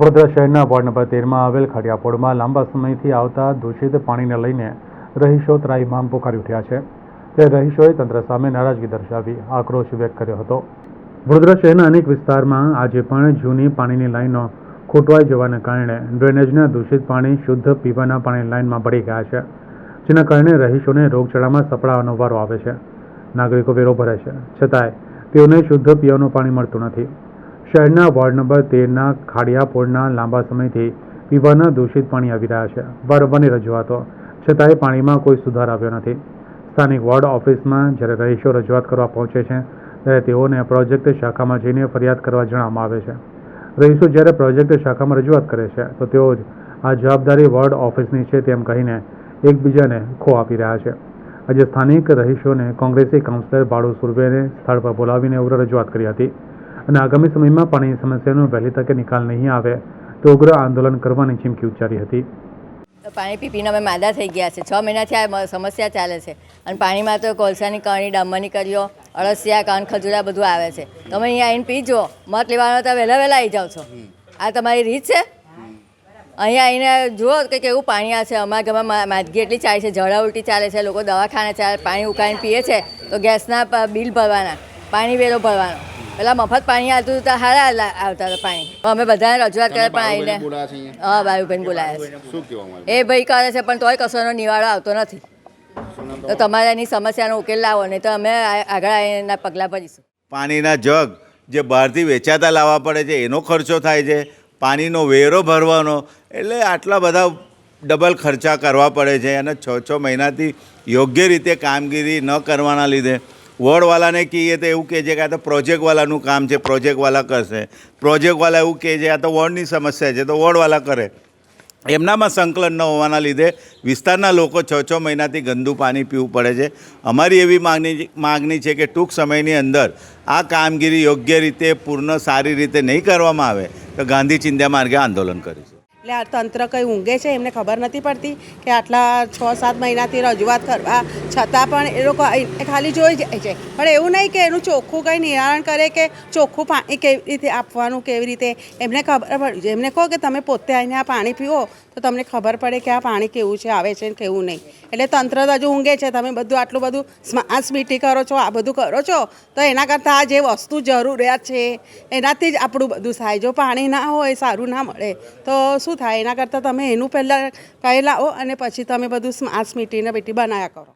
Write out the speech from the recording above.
વડોદરા શહેરના ward number તેરમાં આવેલ ખડિયાપોળમાં લાંબા સમયથી આવતા દૂષિત પાણીને લઈને રહીશો ત્રાઈમામ પોકારી ઉઠ્યા છે. ત્યારે રહીશોએ તંત્ર સામે નારાજગી દર્શાવી આક્રોશ વ્યક્ત કર્યો હતો. વડોદરા શહેરના અનેક વિસ્તારમાં આજે પણ જૂની પાણીની લાઈનો ખૂટવાઈ જવાને કારણે ડ્રેનેજના દૂષિત પાણી શુદ્ધ પીવાના પાણીની લાઇનમાં ભળી ગયા છે, જેના કારણે રહીશોને રોગચાળામાં સપડાવાનો વારો આવે છે. નાગરિકો વેરો ભરે છે. છતાંય તેઓને શુદ્ધ પીવાનું પાણી મળતું નથી. શહેરના વોર્ડ નંબર તેરના ખાડિયાપોળના લાંબા સમયથી પીવાના દૂષિત પાણી આવી રહ્યા છે. વારંવારની રજૂઆતો. છતાંય પાણીમાં કોઈ સુધાર આવ્યો નથી. સ્થાનિક વોર્ડ ઓફિસમાં જ્યારે રહીશો રજૂઆત કરવા પહોંચે છે, ત્યારે તેઓને પ્રોજેક્ટ શાખામાં જઈને ફરિયાદ કરવા જણાવવામાં આવે છે. રહીશો જ્યારે પ્રોજેક્ટ શાખામાં રજૂઆત કરે છે, તો તેઓ જ આ જવાબદારી વોર્ડ ઓફિસની છે તેમ કહીને એકબીજાને ખો આપી રહ્યા છે. આજે સ્થાનિક રહીશોને કોંગ્રેસી કાઉન્સિલર બાળુ સુરવેને સ્થળ પર બોલાવીને ઉગ્ર રજૂઆત કરી હતી. અને આગામી સમયમાં પાણીની સમસ્યાનો વહેલી તકે નિકાલ નહીં આવે. તો ઉગ્ર આંદોલન કરવાની ચીમકી ઉચ્ચારી હતી. પાણી પી પીને અમે માદા થઈ ગયા છે. છ મહિનાથી આ સમસ્યા ચાલે છે. અને પાણીમાં તો કોલસાની કણી ડામરની કરીઓ, અળસિયા, કાન ખજૂરા બધું આવે છે. તમે અહીંયા આવીને પીજો. મત લેવાનો તો વહેલા વહેલા આવી જાઓ છો. આ તમારી રીત છે? અહીંયા આવીને જુઓ કે કેવું પાણી આ છે. અમારા ગામમાં મા- માદગી એટલી ચાલે છે. ઝડા ઉલટી ચાલે છે. લોકો દવાખાને ચાલે, પાણી ઉકાળીને પીએ છે. તો ગેસના બિલ ભરવાના. પાણી વેરો ભરવાનો. પેલા મફત પાણી આવતું તો સારા આવતા હતા પાણી. અમે બધાને રજૂઆત કરે પણ આવીને હા બાયુબેન બોલાયા છે. એ ભાઈ કરે છે પણ તોય કશોનો નિવાડો આવતો નથી. તો તમારે એની સમસ્યાનો ઉકેલ લાવો નહીં તો અમે આગળ એના પગલાં ભરીશું. પાણીના જગ જે બહારથી વેચાતા લાવવા પડે છે એનો ખર્ચો થાય છે. પાણીનો વેરો ભરવાનો એટલે આટલા બધા ડબલ ખર્ચા કરવા પડે છે. અને છ છ મહિનાથી યોગ્ય રીતે કામગીરી ન કરવાના લીધે વોર્ડવાલાને કહીએ તો એવું કહે છે કે આ તો પ્રોજેક્ટવાલાનું કામ છે, પ્રોજેક્ટવાલા કરશે. પ્રોજેક્ટવાલા એવું કહે છે આ તો વોર્ડની સમસ્યા છે, તો વોર્ડવાલા કરે. એમનામાં સંકલન ન હોવાના લીધે વિસ્તારના લોકો છ છ મહિનાથી ગંદુ પાણી પીવું પડે છે. અમારી એવી માગણી માગણી છે કે ટૂંક સમયની અંદર આ કામગીરી યોગ્ય રીતે, પૂર્ણ સારી રીતે નહીં કરવામાં આવે, તો ગાંધી ચિંધ્યા માર્ગે આંદોલન કરીશું. એટલે આ તંત્ર કંઈ ઊંઘે છે એમને ખબર નથી પડતી કે આટલા છ, સાત મહિનાથી રજૂઆત કરવા. છતાં પણ એ લોકો ખાલી જોઈ જાય છે. પણ એવું નહીં કે એનું ચોખ્ખું કંઈ નિવારણ કરે કે ચોખ્ખું પાણી કેવી રીતે આપવાનું, કેવી રીતે? એમને ખબર પડી છે એમને કહો કે તમે પોતે આવીને આ પાણી પીવો, તો તમને ખબર પડે કે આ પાણી કેવું છે, આવે છે કેવું નહીં. એટલે તંત્ર તો હજુ ઊંઘે છે. તમે બધું આટલું બધું સ્માર્ટ મીટી કરો છો, આ બધું કરો છો, તો એના કરતાં આ જે વસ્તુ જરૂરિયાત છે, એનાથી જ આપણું બધું થાય. જો પાણી ના હોય, સારું ના મળે, તો શું થાય, એના કરતાં તમે એનું પહેલાં પહેલાં હો અને પછી તમે બધું સ્માર્ટ મીટીને બેટી બનાવ્યા કરો.